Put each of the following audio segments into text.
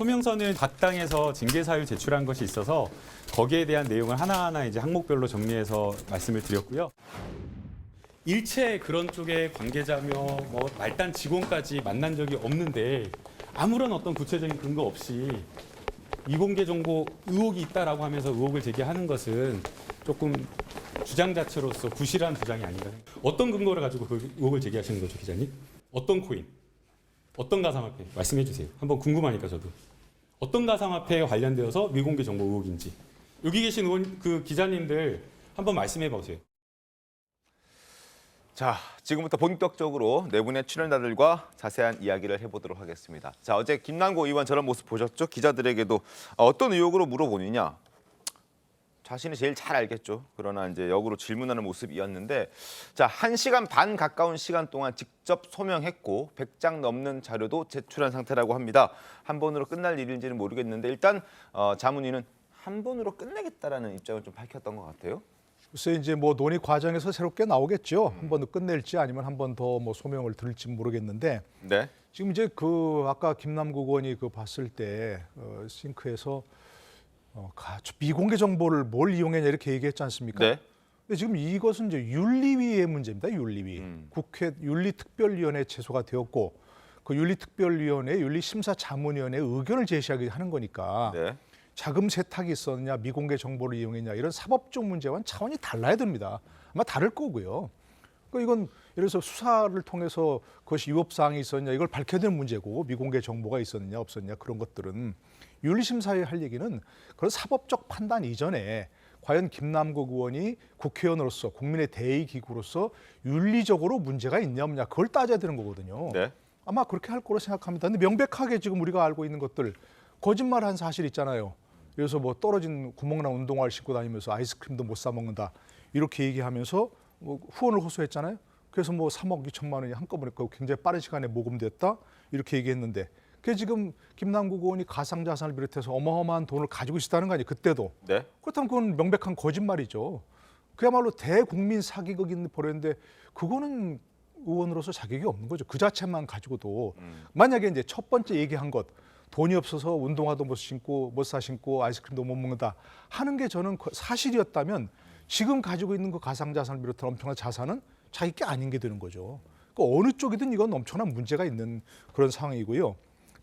소명서는 각 당에서 징계 사유 제출한 것이 있어서 거기에 대한 내용을 하나하나 이제 항목별로 정리해서 말씀을 드렸고요. 일체 그런 쪽의 관계자며 뭐 말단 직원까지 만난 적이 없는데 아무런 어떤 구체적인 근거 없이 이공개 정보 의혹이 있다라고 하면서 의혹을 제기하는 것은 조금 주장 자체로서 부실한 주장이 아닌가. 어떤 근거를 가지고 그 의혹을 제기하시는 거죠, 기자님? 어떤 코인? 어떤 가상화폐? 말씀해 주세요. 한번 궁금하니까 저도. 어떤 가상화폐에 관련되어서 미공개 정보 의혹인지. 여기 계신 의원, 그 기자님들 한번 말씀해 보세요. 자, 지금부터 본격적으로 네 분의 출연자들과 자세한 이야기를 해보도록 하겠습니다. 자, 어제 김남국 의원 저런 모습 보셨죠? 기자들에게도 어떤 의혹으로 물어보느냐? 자신이 제일 잘 알겠죠. 그러나 이제 역으로 질문하는 모습이었는데, 자, 한 시간 반 가까운 시간 동안 직접 소명했고 100장 넘는 자료도 제출한 상태라고 합니다. 한 번으로 끝날 일인지는 모르겠는데 일단 어, 자문위는 한 번으로 끝내겠다라는 입장을 좀 밝혔던 것 같아요. 글쎄 이제 뭐 논의 과정에서 새롭게 나오겠죠. 한 번 더 끝낼지 아니면 한 번 더 뭐 소명을 들을지 모르겠는데 네, 지금 이제 그 아까 김남국 의원이 그 봤을 때 어, 싱크에서 어, 가- 미공개 정보를 뭘 이용했냐 이렇게 얘기했지 않습니까? 네, 근데 지금 이것은 이제 윤리위의 문제입니다. 윤리위. 음. 국회 윤리특별위원회 제소가 되었고 그 윤리특별위원회 윤리심사자문위원회 의견을 제시하게 하는 거니까 네. 자금 세탁이 있었느냐, 미공개 정보를 이용했냐 이런 사법적 문제와는 차원이 달라야 됩니다. 아마 다를 거고요. 그 이건 예를 들어서 수사를 통해서 그것이 위법 사항이 있었냐 이걸 밝혀야 되는 문제고 미공개 정보가 있었느냐 없었냐 그런 것들은 윤리심사에 할 얘기는 그런 사법적 판단 이전에 과연 김남국 의원이 국회의원으로서 국민의 대의 기구로서 윤리적으로 문제가 있냐 없냐 그걸 따져야 되는 거거든요. 네. 아마 그렇게 할 거로 생각합니다. 근데 명백하게 지금 우리가 알고 있는 것들 거짓말한 사실 있잖아요. 그래서 뭐 떨어진 구멍난 운동화를 신고 다니면서 아이스크림도 못 사 먹는다 이렇게 얘기하면서 뭐 후원을 호소했잖아요. 그래서 뭐 3억 2천만 원이 한꺼번에 그 굉장히 빠른 시간에 모금됐다 이렇게 얘기했는데 그게 지금 김남국 의원이 가상자산을 비롯해서 어마어마한 돈을 가지고 있었다는 거 아니에요. 그때도 네. 그렇다면 그건 명백한 거짓말이죠. 그야말로 대국민 사기극인 버렸는데 그거는 의원으로서 자격이 없는 거죠. 그 자체만 가지고도 만약에 이제 첫 번째 얘기한 것 돈이 없어서 운동화도 못 신고 못 사 신고 아이스크림도 못 먹는다 하는 게 저는 그 사실이었다면 지금 가지고 있는 그 가상자산을 비롯한 엄청난 자산은 자기 게 아닌 게 되는 거죠. 그 어느 쪽이든 이건 엄청난 문제가 있는 그런 상황이고요.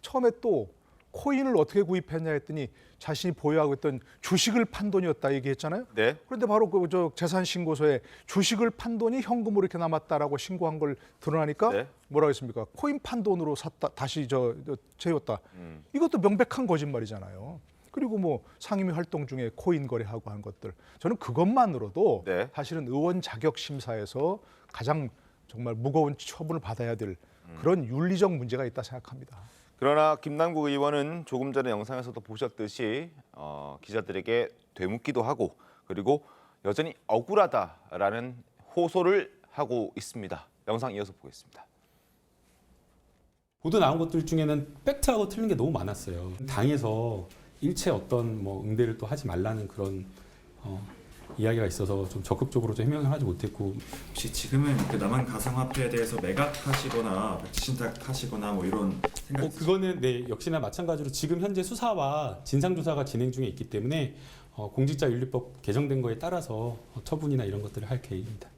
처음에 또 코인을 어떻게 구입했냐 했더니 자신이 보유하고 있던 주식을 판 돈이었다 얘기했잖아요. 네. 그런데 바로 그 저 재산 신고서에 주식을 판 돈이 현금으로 이렇게 남았다라고 신고한 걸 드러나니까 네. 뭐라고 했습니까? 코인 판 돈으로 샀다 다시 저, 저 채웠다. 음. 이것도 명백한 거짓말이잖아요. 그리고 뭐 상임위 활동 중에 코인 거래하고 한 것들 저는 그것만으로도 네. 사실은 의원 자격 심사에서 가장 정말 무거운 처분을 받아야 될 음. 그런 윤리적 문제가 있다 생각합니다. 그러나 김남국 의원은 조금 전에 영상에서도 보셨듯이 어, 기자들에게 되묻기도 하고 그리고 여전히 억울하다라는 호소를 하고 있습니다. 영상 이어서 보겠습니다. 보도 나온 것들 중에는 팩트하고 틀린 게 너무 많았어요. 당에서 일체 어떤 뭐 응대를 또 하지 말라는 그런 어, 이야기가 있어서 좀 적극적으로 좀 해명을 하지 못했고 혹시 지금은 그 남한 가상화폐에 대해서 매각하시거나 신탁하시거나 뭐 이런 생각 어, 그거는 네 역시나 마찬가지로 지금 현재 수사와 진상 조사가 진행 중에 있기 때문에 어, 공직자윤리법 개정된 거에 따라서 어, 처분이나 이런 것들을 할 계획입니다.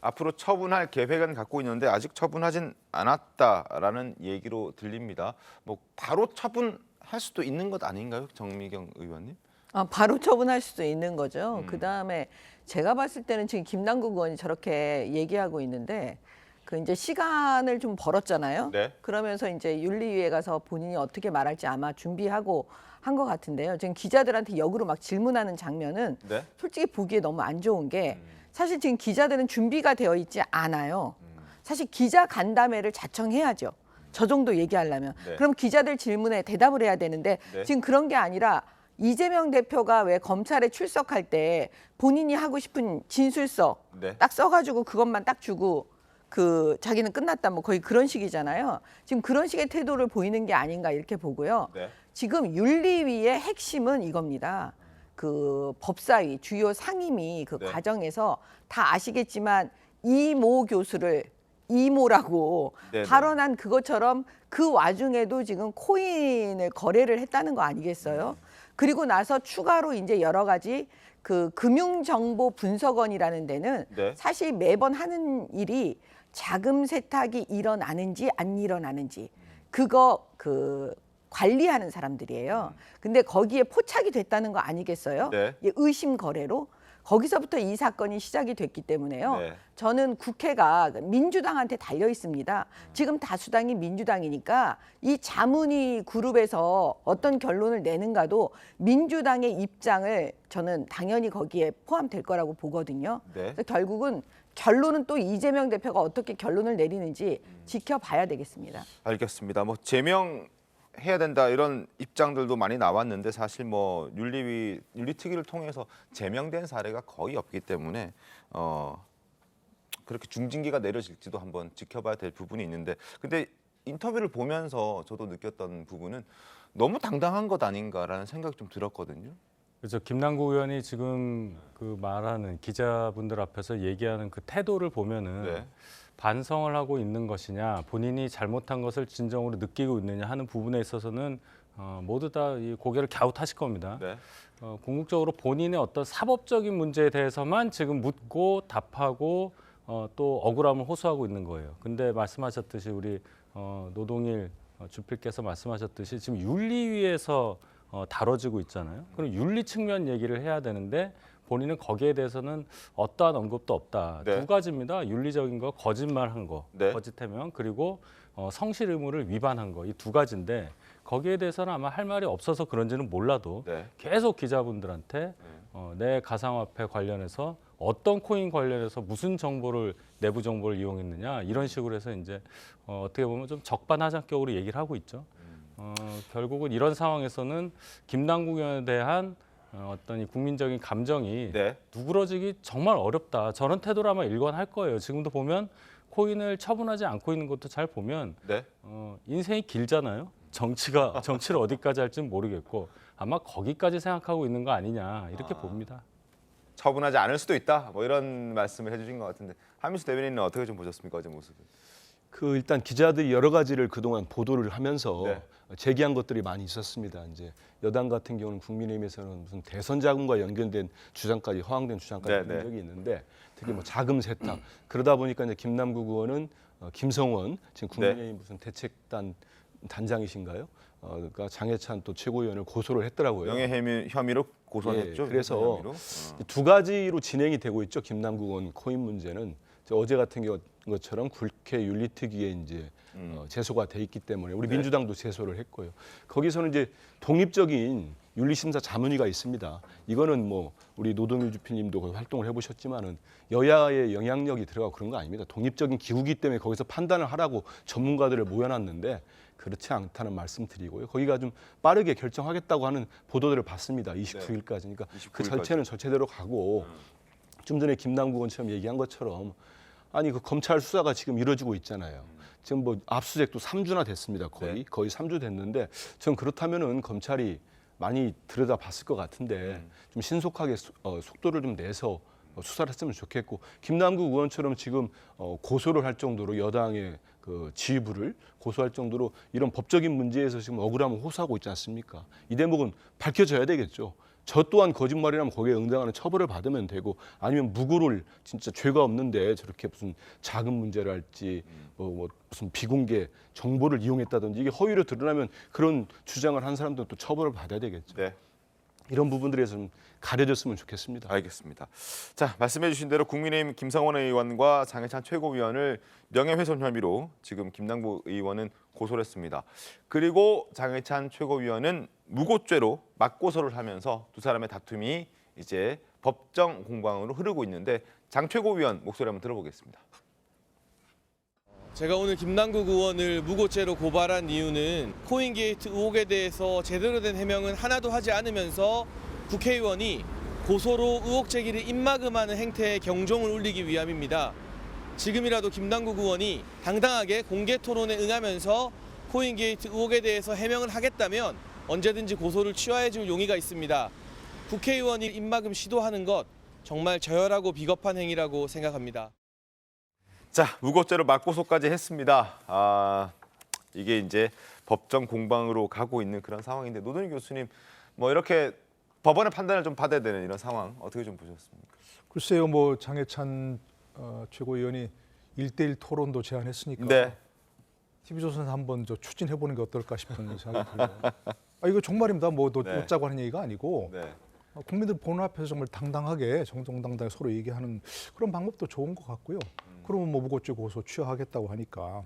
앞으로 처분할 계획은 갖고 있는데 아직 처분하진 않았다라는 얘기로 들립니다. 뭐 바로 처분할 수도 있는 것 아닌가요, 정미경 의원님? 아, 바로 처분할 수도 있는 거죠. 음. 그 다음에 제가 봤을 때는 지금 김남국 의원이 저렇게 얘기하고 있는데 그 이제 시간을 좀 벌었잖아요. 네. 그러면서 이제 윤리위에 가서 본인이 어떻게 말할지 아마 준비하고 한 것 같은데요. 지금 기자들한테 역으로 막 질문하는 장면은 네. 솔직히 보기에 너무 안 좋은 게 사실 지금 기자들은 준비가 되어 있지 않아요. 사실 기자 간담회를 자청해야죠. 저 정도 얘기하려면. 네. 그럼 기자들 질문에 대답을 해야 되는데 네. 지금 그런 게 아니라 이재명 대표가 왜 검찰에 출석할 때 본인이 하고 싶은 진술서 네. 딱 써가지고 그것만 딱 주고 그 자기는 끝났다 뭐 거의 그런 식이잖아요. 지금 그런 식의 태도를 보이는 게 아닌가 이렇게 보고요. 네. 지금 윤리위의 핵심은 이겁니다. 그 법사위 주요 상임위 그 네. 과정에서 다 아시겠지만 이모 교수를 이모라고 네네. 발언한 그것처럼 그 와중에도 지금 코인을 거래를 했다는 거 아니겠어요? 그리고 나서 추가로 이제 여러 가지 그 금융정보 분석원이라는 데는 네. 사실 매번 하는 일이 자금 세탁이 일어나는지 안 일어나는지 그거 그 관리하는 사람들이에요. 근데 거기에 포착이 됐다는 거 아니겠어요? 네. 이 의심 거래로 거기서부터 이 사건이 시작이 됐기 때문에요. 네. 저는 국회가 민주당한테 달려 있습니다. 지금 다수당이 민주당이니까 이 자문위 그룹에서 어떤 결론을 내는가도 민주당의 입장을 저는 당연히 거기에 포함될 거라고 보거든요. 네. 그래서 결국은 결론은 또 이재명 대표가 어떻게 결론을 내리는지 지켜봐야 되겠습니다. 알겠습니다. 뭐 제명 해야 된다 이런 입장들도 많이 나왔는데 사실 뭐 윤리위 윤리특위를 통해서 제명된 사례가 거의 없기 때문에 어 그렇게 중징계가 내려질지도 한번 지켜봐야 될 부분이 있는데 근데 인터뷰를 보면서 저도 느꼈던 부분은 너무 당당한 것 아닌가라는 생각이 좀 들었거든요. 그렇죠. 김남국 의원이 지금 그 말하는 기자분들 앞에서 얘기하는 그 태도를 보면은 네. 반성을 하고 있는 것이냐, 본인이 잘못한 것을 진정으로 느끼고 있느냐 하는 부분에 있어서는 어, 모두 다 이 고개를 갸웃하실 겁니다. 네. 어, 궁극적으로 본인의 어떤 사법적인 문제에 대해서만 지금 묻고 답하고 어, 또 억울함을 호소하고 있는 거예요. 근데 말씀하셨듯이 우리 어, 노동일 어, 주필께서 말씀하셨듯이 지금 윤리위에서 어, 다뤄지고 있잖아요. 그럼 윤리 측면 얘기를 해야 되는데 본인은 거기에 대해서는 어떠한 언급도 없다. 네. 두 가지입니다. 윤리적인 거, 거짓말한 거, 네. 거짓 해명 그리고 어, 성실 의무를 위반한 거 이 두 가지인데 거기에 대해서는 아마 할 말이 없어서 그런지는 몰라도 네. 계속 기자분들한테 어, 내 가상화폐 관련해서 어떤 코인 관련해서 무슨 정보를 내부 정보를 이용했느냐 이런 식으로 해서 이제 어, 어떻게 보면 좀 적반하장격으로 얘기를 하고 있죠. 어, 결국은 이런 상황에서는 김남국 의원에 대한 어, 어떤 이 국민적인 감정이 네. 누그러지기 정말 어렵다. 저런 태도로 아마 일관할 거예요. 지금도 보면 코인을 처분하지 않고 있는 것도 잘 보면 네. 어, 인생이 길잖아요. 정치가 정치를 어디까지 할지는 모르겠고 아마 거기까지 생각하고 있는 거 아니냐 이렇게 봅니다. 처분하지 않을 수도 있다. 뭐 이런 말씀을 해주신 것 같은데 하민수 대변인은 어떻게 좀 보셨습니까 어제 모습을? 그 일단 기자들이 여러 가지를 그동안 보도를 하면서 네. 제기한 것들이 많이 있었습니다. 이제 여당 같은 경우는 국민의힘에서는 무슨 대선 자금과 연결된 주장까지 허황된 주장까지 네, 한 네. 적이 있는데 특히 뭐 자금 세탁 그러다 보니까 이제 김남국 의원은 어, 김성원 지금 국민의힘 네. 무슨 대책단 단장이신가요? 어, 그러니까 장해찬 또 최고위원을 고소를 했더라고요. 명예 혐의, 혐의로 고소했죠. 예, 그래서 혐의로. 어. 두 가지로 진행이 되고 있죠. 김남국 의원 코인 문제는 어제 같은 경우 것처럼 국회 윤리특위에 이제 음. 어, 제소가 돼 있기 때문에 우리 네. 민주당도 제소를 했고요. 거기서는 이제 독립적인 윤리심사 자문위가 있습니다. 이거는 뭐 우리 노동일 주피님도 거기 활동을 해보셨지만은 여야의 영향력이 들어가고 그런 거 아닙니다. 독립적인 기구기 때문에 거기서 판단을 하라고 전문가들을 모여놨는데 그렇지 않다는 말씀드리고요. 거기가 좀 빠르게 결정하겠다고 하는 보도들을 봤습니다. 29일까지. 그러니까 그 29일 까지. 절차는 절차대로 가고 좀 전에 김남국 의원처럼 얘기한 것처럼 아니 그 검찰 수사가 지금 이루어지고 있잖아요. 지금 뭐 압수수색도 3주나 됐습니다. 거의 네. 거의 3주 됐는데 전 그렇다면은 검찰이 많이 들여다봤을 것 같은데 좀 신속하게 수- 어, 속도를 좀 내서 어, 수사를 했으면 좋겠고 김남국 의원처럼 지금 어, 고소를 할 정도로 여당의 그 지휘부를 고소할 정도로 이런 법적인 문제에서 지금 억울함을 호소하고 있지 않습니까? 이 대목은 밝혀져야 되겠죠. 저 또한 거짓말이라면 거기에 응당하는 처벌을 받으면 되고 아니면 무고를 진짜 죄가 없는데 저렇게 무슨 자금 문제를 할지 뭐, 뭐 무슨 비공개 정보를 이용했다든지 이게 허위로 드러나면 그런 주장을 한 사람들은 또 처벌을 받아야 되겠죠. 네. 이런 부분들에서 좀 가려졌으면 좋겠습니다. 알겠습니다. 자 말씀해주신 대로 국민의힘 김성원 의원과 장해찬 최고위원을 명예훼손 혐의로 지금 김남국 의원은 고소를 했습니다. 그리고 장해찬 최고위원은 무고죄로 맞고소를 하면서 두 사람의 다툼이 이제 법정 공방으로 흐르고 있는데 장 최고위원 목소리 한번 들어보겠습니다. 제가 오늘 김남국 의원을 무고죄로 고발한 이유는 코인게이트 의혹에 대해서 제대로 된 해명은 하나도 하지 않으면서 국회의원이 고소로 의혹 제기를 입막음하는 행태에 경종을 울리기 위함입니다. 지금이라도 김남국 의원이 당당하게 공개 토론에 응하면서 코인게이트 의혹에 대해서 해명을 하겠다면 언제든지 고소를 취하해 줄 용의가 있습니다. 국회의원이 입막음 시도하는 것 정말 저열하고 비겁한 행위라고 생각합니다. 자, 무고죄로 맞고소까지 했습니다. 아, 이게 이제 법정 공방으로 가고 있는 그런 상황인데 노동희 교수님 뭐 이렇게 법원의 판단을 좀 받아야 되는 이런 상황 어떻게 좀 보셨습니까? 글쎄요, 뭐 장해찬 어, 최고위원이 일대일 토론도 제안했으니까 네. TV조선에서 한번 저 추진해 보는 게 어떨까 싶은 생각이 들어요. 아 이거 정말입니다. 뭐 너- 네. 웃자고 하는 얘기가 아니고 네. 어, 국민들 보는 앞에서 정말 당당하게 정정당당하게 서로 얘기하는 그런 방법도 좋은 것 같고요. 음. 그러면 뭐 무고죄 고소 취하하겠다고 하니까.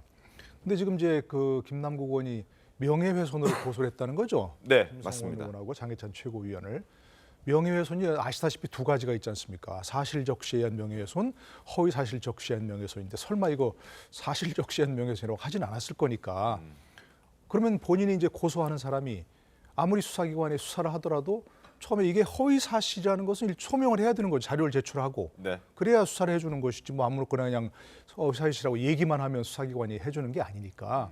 근데 지금 이제 그 김남국 의원이 명예훼손으로 고소를 했다는 거죠. 네, 맞습니다. 의원하고 장해찬 최고위원을 명예훼손이 아시다시피 두 가지가 있지 않습니까? 사실적시한 명예훼손, 허위 사실적시한 명예훼손인데 설마 이거 사실적시한 명예훼손이라고 하진 않았을 거니까 그러면 본인이 이제 고소하는 사람이 아무리 수사기관에 수사를 하더라도 처음에 이게 허위 사실이라는 것은 일- 소명을 해야 되는 거죠. 자료를 제출하고 네. 그래야 수사를 해주는 것이지 뭐 아무렇거나 그냥 허위 사실이라고 얘기만 하면 수사기관이 해주는 게 아니니까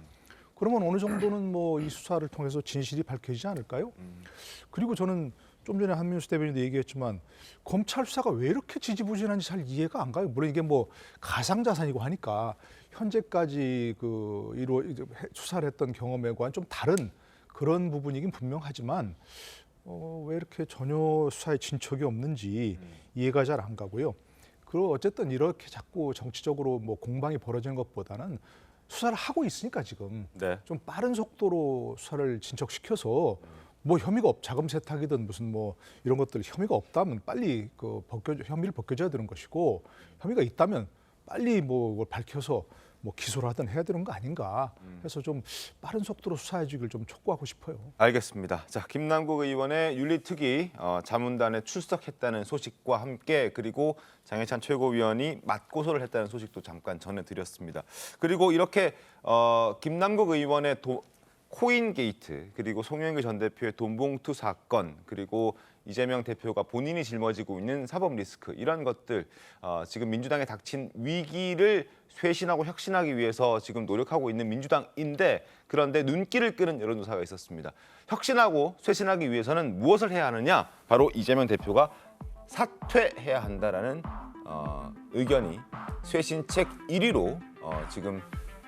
그러면 어느 정도는 뭐 이 수사를 통해서 진실이 밝혀지지 않을까요? 그리고 저는 좀 전에 한민수 대변인도 얘기했지만 검찰 수사가 왜 이렇게 지지부진한지 잘 이해가 안 가요. 물론 이게 뭐 가상 자산이고 하니까 현재까지 그 해- 수사를 했던 경험에 관한 좀 다른 그런 부분이긴 분명하지만 어, 왜 이렇게 전혀 수사에 진척이 없는지 이해가 잘 안 가고요. 그리고 어쨌든 이렇게 자꾸 정치적으로 뭐 공방이 벌어지는 것보다는 수사를 하고 있으니까 지금 네. 좀 빠른 속도로 수사를 진척시켜서 뭐 혐의가 없 자금 세탁이든 무슨 뭐 이런 것들 혐의가 없다면 빨리 그 벗겨 혐의를 벗겨져야 되는 것이고 혐의가 있다면 빨리 뭐 밝혀서 뭐 기소를 하든 해야 되는 거 아닌가 해서 좀 빠른 속도로 수사해 주길 좀 촉구하고 싶어요. 알겠습니다. 자, 김남국 의원의 윤리특위 어, 자문단에 출석했다는 소식과 함께 그리고 장해찬 최고위원이 맞고소를 했다는 소식도 잠깐 전해드렸습니다. 그리고 이렇게 어, 김남국 의원의 도, 코인 게이트 그리고 송영길 전 대표의 돈봉투 사건 그리고 이재명 대표가 본인이 짊어지고 있는 사법 리스크 이런 것들 어, 지금 민주당에 닥친 위기를 쇄신하고 혁신하기 위해서 지금 노력하고 있는 민주당인데 그런데 눈길을 끄는 여론조사가 있었습니다. 혁신하고 쇄신하기 위해서는 무엇을 해야 하느냐? 바로 이재명 대표가 사퇴해야 한다라는 어, 의견이 쇄신책 1위로 어, 지금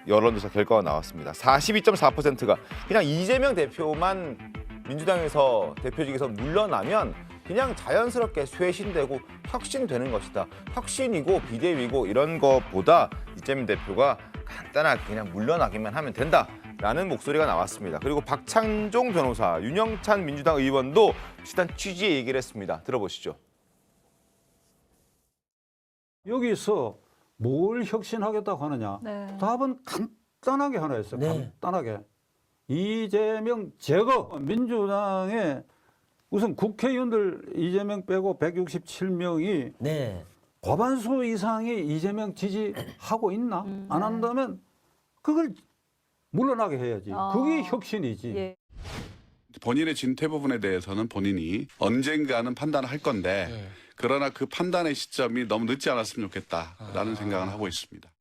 여론조사 결과가 나왔습니다. 42.4%가 그냥 이재명 대표만 민주당에서 대표직에서 물러나면 그냥 자연스럽게 쇄신되고 혁신되는 것이다. 혁신이고 비대위고 이런 것보다 이재명 대표가 간단하게 그냥 물러나기만 하면 된다 라는 목소리가 나왔습니다. 그리고 박창종 변호사, 윤영찬 민주당 의원도 비슷한 취지의 얘기를 했습니다. 들어보시죠. 여기서 뭘 혁신하겠다고 하느냐? 네. 답은 간단하게 하나 있어요. 네. 간단하게. 이재명 제거. 민주당의 우선 국회의원들 이재명 빼고 167명이 네. 과반수 이상이 이재명 지지하고 있나? 음, 안 네. 한다면 그걸 물러나게 해야지. 어. 그게 혁신이지. 예. 본인의 진퇴 부분에 대해서는 본인이 언젠가는 판단을 할 건데 그러나 그 판단의 시점이 너무 늦지 않았으면 좋겠다라는 생각은 하고 있습니다.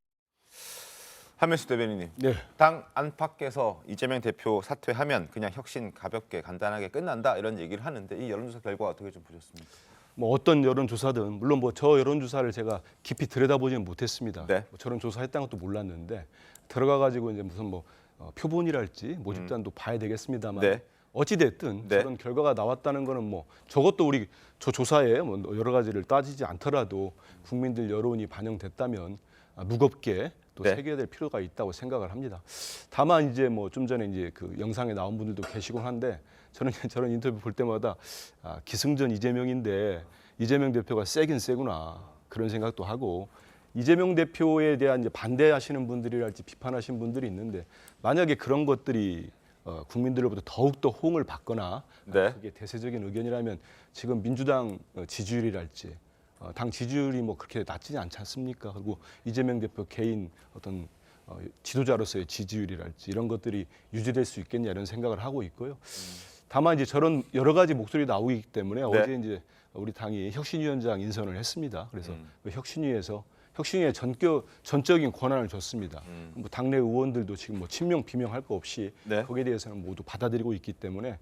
한명수 대변인님, 네. 당 안팎에서 이재명 대표 사퇴하면 그냥 혁신 가볍게 간단하게 끝난다 이런 얘기를 하는데 이 여론조사 결과 어떻게 좀 보셨습니까? 뭐 어떤 여론조사든 물론 뭐 저 여론조사를 제가 깊이 들여다보지는 못했습니다. 네. 뭐 저런 조사했다는 것도 몰랐는데 들어가 가지고 이제 무슨 뭐 어, 표본이랄지 모집단도 봐야 되겠습니다만 네. 어찌 됐든 네. 저런 결과가 나왔다는 거는 뭐 저것도 우리 저 조사에 뭐 여러 가지를 따지지 않더라도 국민들 여론이 반영됐다면 아, 무겁게 또 네. 새겨야 될 필요가 있다고 생각을 합니다. 다만 이제 뭐 좀 전에 이제 그 영상에 나온 분들도 계시곤 한데 저는 저런 인터뷰 볼 때마다 아, 기승전 이재명인데 이재명 대표가 세긴 세구나 그런 생각도 하고 이재명 대표에 대한 이제 반대하시는 분들이랄지 비판하시는 분들이 있는데 만약에 그런 것들이 어, 국민들로부터 더욱 더 호응을 받거나 네. 그게 대세적인 의견이라면 지금 민주당 어, 지지율이랄지 어, 당 지지율이 뭐 그렇게 낮지 않지 않습니까? 그리고 이재명 대표 개인 어떤 어, 지도자로서의 지지율이랄지 이런 것들이 유지될 수 있겠냐 이런 생각을 하고 있고요. 다만 이제 저런 여러 가지 목소리 나오기 때문에 어제 이제 우리 당이 혁신위원장 인선을 했습니다. 그래서 음. 그 혁신위에서 혁신위에 전격 전적인 권한을 줬습니다. 음. 뭐 당내 의원들도 지금 뭐 친명 비명할 거 없이 네. 거기에 대해서는 모두 받아들이고 있기 때문에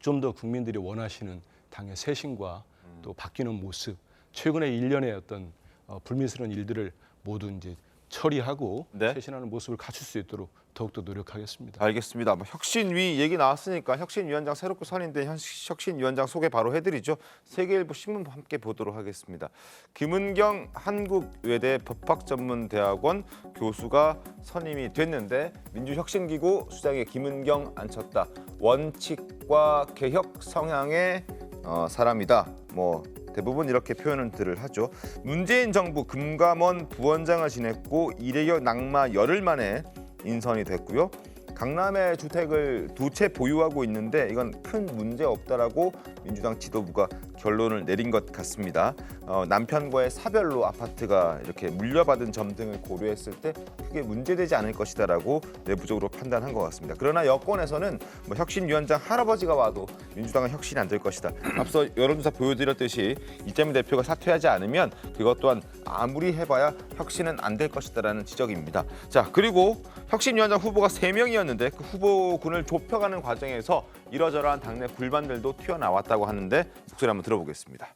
좀더 국민들이 원하시는 당의 쇄신과 또 바뀌는 모습, 최근의 일련의 어떤 어, 불미스러운 일들을 모두 이제 처리하고 네. 쇄신하는 모습을 갖출 수 있도록 더욱더 노력하겠습니다. 알겠습니다. 뭐 혁신위 얘기 나왔으니까 혁신위원장 새롭게 선임된 현- 혁신위원장 소개 바로 해드리죠. 세계일보 신문 함께 보도록 하겠습니다. 김은경 한국외대 법학전문대학원 교수가 선임이 됐는데 민주혁신기구 수장에 김은경 앉혔다. 원칙과 개혁 성향의 어, 사람이다. 뭐 대부분 이렇게 표현들을 하죠. 문재인 정부 금감원 부원장을 지냈고 이래여 낙마 열흘 만에 인선이 됐고요. 강남에 주택을 두 채 보유하고 있는데 이건 큰 문제 없다라고 민주당 지도부가 결론을 내린 것 같습니다. 어, 남편과의 사별로 아파트가 이렇게 물려받은 점 등을 고려했을 때 크게 문제되지 않을 것이다라고 내부적으로 판단한 것 같습니다. 그러나 여권에서는 뭐 혁신위원장 할아버지가 와도 민주당은 혁신이 안 될 것이다. 앞서 여론조사 보여드렸듯이 이재명 대표가 사퇴하지 않으면 그것 또한 아무리 해봐야 혁신은 안 될 것이다라는 지적입니다. 자 그리고 혁신위원장 후보가 세 명이었는데 그 후보군을 좁혀가는 과정에서 이러저러한 당내 불만들도 튀어나왔다고 하는데 목소리 한번 들어 보겠습니다.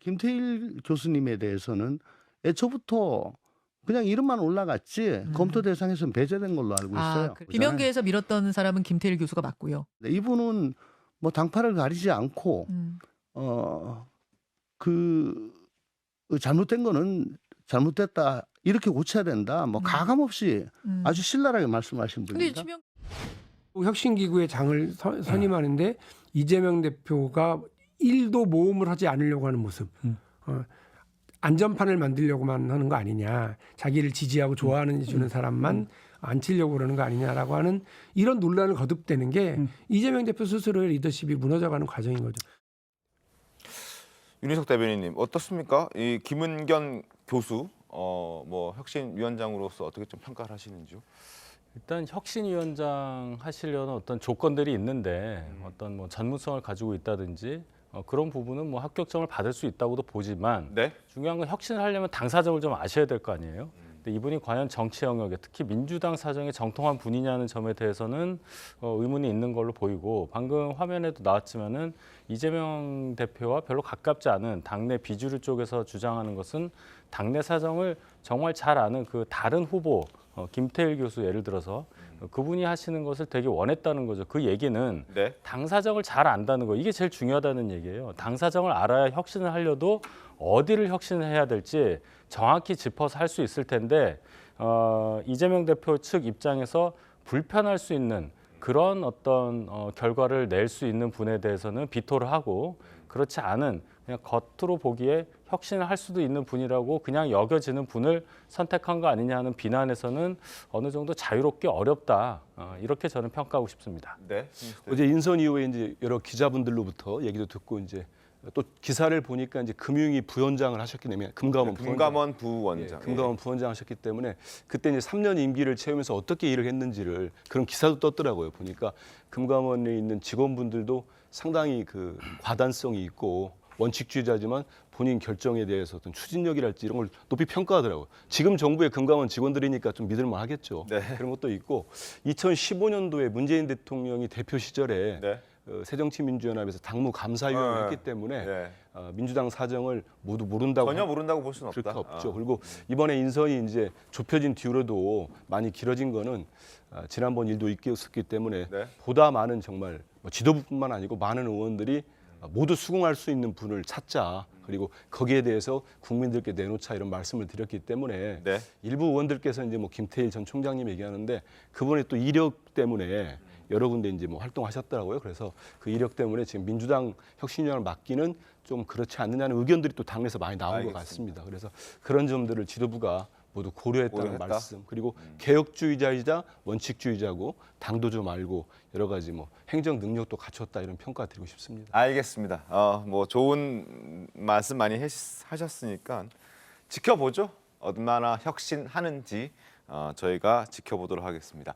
김태일 교수님에 대해서는 애초부터 그냥 이름만 올라갔지 검토 대상에서는 배제된 걸로 알고 있어요. 아, 그 비명계에서 밀었던 사람은 김태일 교수가 맞고요. 네, 이분은 뭐 당파를 가리지 않고 음. 어그 잘못된 거는 잘못됐다 이렇게 고쳐야 된다. 뭐 음. 가감 없이 음. 아주 신랄하게 말씀하신 근데 분입니다. 지명 혁신기구의 장을 서- 선임하는데 이재명 대표가 일도 모험을 하지 않으려고 하는 모습. 어, 안전판을 만들려고만 하는 거 아니냐. 자기를 지지하고 좋아하는 주는 사람만 앉히려고 그러는 거 아니냐라고 하는 이런 논란을 거듭되는 게 이재명 대표 스스로의 리더십이 무너져가는 과정인 거죠. 윤희석 대변인님 어떻습니까? 이 김은견 교수 어 뭐 혁신위원장으로서 어떻게 좀 평가를 하시는지요? 일단 혁신위원장 하시려는 어떤 조건들이 있는데 음. 어떤 뭐 전문성을 가지고 있다든지 어, 그런 부분은 뭐 합격점을 받을 수 있다고도 보지만 네. 중요한 건 혁신을 하려면 당 사정을 좀 아셔야 될 거 아니에요. 근데 이분이 과연 정치 영역에 특히 민주당 사정에 정통한 분이냐는 점에 대해서는 어, 의문이 있는 걸로 보이고 방금 화면에도 나왔지만은 이재명 대표와 별로 가깝지 않은 당내 비주류 쪽에서 주장하는 것은 당내 사정을 정말 잘 아는 그 다른 후보 어, 김태일 교수 예를 들어서 어, 그분이 하시는 것을 되게 원했다는 거죠. 그 얘기는 네. 당 사정을 잘 안다는 거 이게 제일 중요하다는 얘기예요. 당 사정을 알아야 혁신을 하려도 어디를 혁신을 해야 될지 정확히 짚어서 할 수 있을 텐데 어, 이재명 대표 측 입장에서 불편할 수 있는 그런 어떤 어, 결과를 낼 수 있는 분에 대해서는 비토를 하고 그렇지 않은 그냥 겉으로 보기에 혁신을 할 수도 있는 분이라고 그냥 여겨지는 분을 선택한 거 아니냐 하는 비난에서는 어느 정도 자유롭게 어렵다 어, 이렇게 저는 평가하고 싶습니다. 네. 어제 인선 이후에 이제 여러 기자분들로부터 얘기도 듣고 이제 또 기사를 보니까 이제 금융위 부원장을 하셨기 때문에 금감원 부원장. 금감원 예, 부원장. 금감원 부원장 하셨기 때문에 그때 이제 3년 임기를 채우면서 어떻게 일을 했는지를 그런 기사도 떴더라고요. 보니까 금감원에 있는 직원분들도 상당히 그 과단성이 있고 원칙주의자지만 본인 결정에 대해서 어떤 추진력이랄지 이런 걸 높이 평가하더라고요. 지금 정부의 금감원 직원들이니까 좀 믿을만 하겠죠. 네. 그런 것도 있고 2015년도에 문재인 대통령이 대표 시절에 네. 어, 새정치민주연합에서 당무 감사위원을 네. 했기 때문에 네. 어, 민주당 사정을 모두 모른다고 전혀 할- 모른다고 볼 수는 없다. 그렇게 없죠. 아. 그리고 이번에 인선이 이제 좁혀진 뒤로도 많이 길어진 거는 아, 지난번 일도 있었기 때문에 네. 보다 많은 정말 뭐 지도부뿐만 아니고 많은 의원들이 아, 모두 수긍할 수 있는 분을 찾자. 그리고 거기에 대해서 국민들께 내놓자 이런 말씀을 드렸기 때문에 네. 일부 의원들께서 이제 뭐 김태일 전 총장님 얘기하는데 그분의 또 이력 때문에 여러 군데 이제 뭐 활동하셨더라고요. 그래서 그 이력 때문에 지금 민주당 혁신위원을 맡기는 좀 그렇지 않느냐는 의견들이 또 당내에서 많이 나온 것 알겠습니다. 같습니다. 그래서 그런 점들을 지도부가 모두 고려했다는 고려했다? 말씀. 그리고 개혁주의자이자 원칙주의자고 당도 좀 알고 여러 가지 뭐 행정 능력도 갖췄다 이런 평가 드리고 싶습니다. 알겠습니다. 어, 뭐 좋은 말씀 많이 하셨으니까 지켜보죠. 얼마나 혁신하는지 어, 저희가 지켜보도록 하겠습니다.